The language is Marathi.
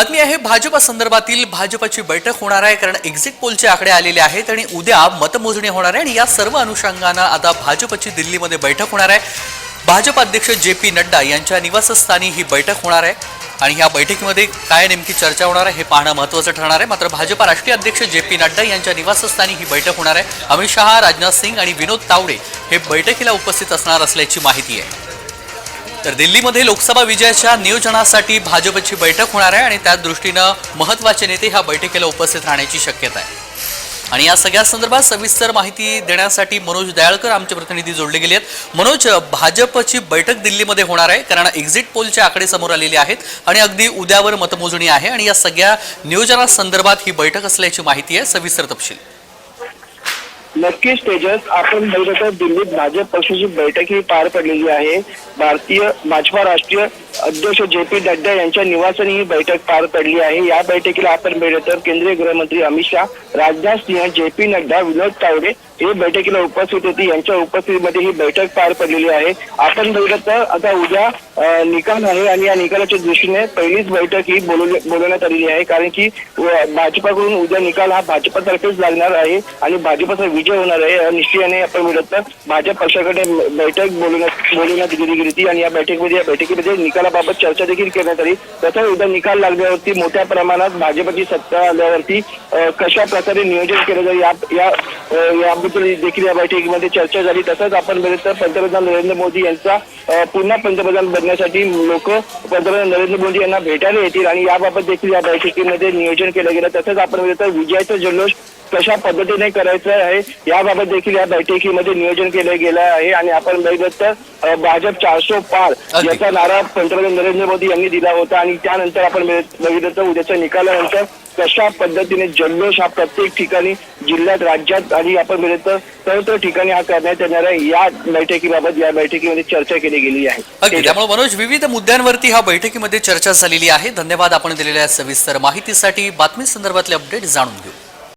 बातमी आहे भाजपा संदर्भातील भाजपची बैठक होणार आहे कारण एक्झिट पोलचे आकडे आलेले आहेत आणि उद्या मतमोजणी होणार आहे आणि या सर्व अनुषंगानं आता भाजपची दिल्लीमध्ये बैठक होणार आहे. भाजप अध्यक्ष जे पी नड्डा यांच्या निवासस्थानी ही बैठक होणार आहे आणि ह्या बैठकीमध्ये काय नेमकी चर्चा होणार आहे हे पाहणं महत्त्वाचं ठरणार आहे. मात्र भाजपा राष्ट्रीय अध्यक्ष जे पी नड्डा यांच्या निवासस्थानी ही बैठक होणार आहे. अमित शहा राजनाथ सिंग आणि विनोद तावडे हे बैठकीला उपस्थित असणार असल्याची माहिती आहे. तर दिल्लीमध्ये लोकसभा विजयाच्या नियोजनासाठी भाजपची बैठक होणार आहे आणि त्या दृष्टीनं महत्त्वाचे नेते ह्या बैठकीला उपस्थित राहण्याची शक्यता आहे. आणि या सगळ्या संदर्भात सविस्तर माहिती देण्यासाठी मनोज दयाळकर आमचे प्रतिनिधी जोडले गेले आहेत. मनोज भाजपची बैठक दिल्लीमध्ये होणार आहे कारण एक्झिट पोलचे आकडे समोर आलेले आहेत आणि अगदी उद्यावर मतमोजणी आहे आणि या सगळ्या नियोजनासंदर्भात ही बैठक असल्याची माहिती आहे. सविस्तर तपशील. नक्कीच तेजस आपण बघितलं तर दिल्लीत भाजप पक्षाची बैठक ही पार पडलेली आहे. भारतीय भाजपा राष्ट्रीय अध्यक्ष जे पी नड्डा यांच्या निवासाने ही बैठक पार पडली आहे. या बैठकीला आपण भेटत तर केंद्रीय गृहमंत्री अमित शहा राजनाथ सिंह जे पी नड्डा विनोद तावडे हे बैठकीला उपस्थित होते. यांच्या उपस्थितीमध्ये ही बैठक पार पडलेली आहे. आपण बघितलं तर आता उद्या निकाल आहे आणि या निकालाच्या दृष्टीने पहिलीच बैठक ही बोलवली- बोलवण्यात आलेली आहे. कारण की भाजपाकडून उद्या निकाल हा भाजपातर्फेच लागणार आहे आणि भाजपाचा विजय होणार आहे. निश्चयाने आपण बघितलं तर भाजप पक्षाकडे बैठक बोलवण्यात बोलवण्यात गेली गेली होती आणि या बैठकीमध्ये या बैठकीमध्ये निकाल याबाबत चर्चा देखील करण्यात आली. तसंच उद्या निकाल लागल्यावरती मोठ्या प्रमाणात भाजपची सत्ता आल्यावरती कशा प्रकारे नियोजन केलं जाईल या याबद्दल देखील या बैठकीमध्ये चर्चा झाली. तसंच आपण बघितलं पंतप्रधान नरेंद्र मोदी यांचा पुन्हा पंतप्रधान बनण्यासाठी लोक पंतप्रधान नरेंद्र मोदी यांना भेटायला येतील आणि याबाबत देखील या बैठकीमध्ये नियोजन केलं गेलं. तसंच आपण बघितलं तर जल्लोष कशा पद्धतीने करायचं आहे याबाबत देखील या बैठकीमध्ये नियोजन केलं गेलं आहे आणि आपण बघितलं तर भाजप चारशे पार. याचा नारा पंतप्रधान नरेंद्र मोदी यांनी दिला होता आणि त्यानंतर आपण बघितलं तर उद्याच्या निकालानंतर कशा पद्धतीने जल्लोष हा प्रत्येक ठिकाणी जिल्ह्यात राज्यात आणि आपण तर सर्व ठिकाणी हा करण्यात येणार आहे या बैठकीबाबत या बैठकीमध्ये चर्चा केली गेली आहे. अगदी. त्यामुळे मनोज विविध मुद्द्यांवरती ह्या बैठकीमध्ये चर्चा झालेली आहे. धन्यवाद आपण दिलेल्या सविस्तर माहितीसाठी. बातमी संदर्भातले अपडेट जाणून घेऊ.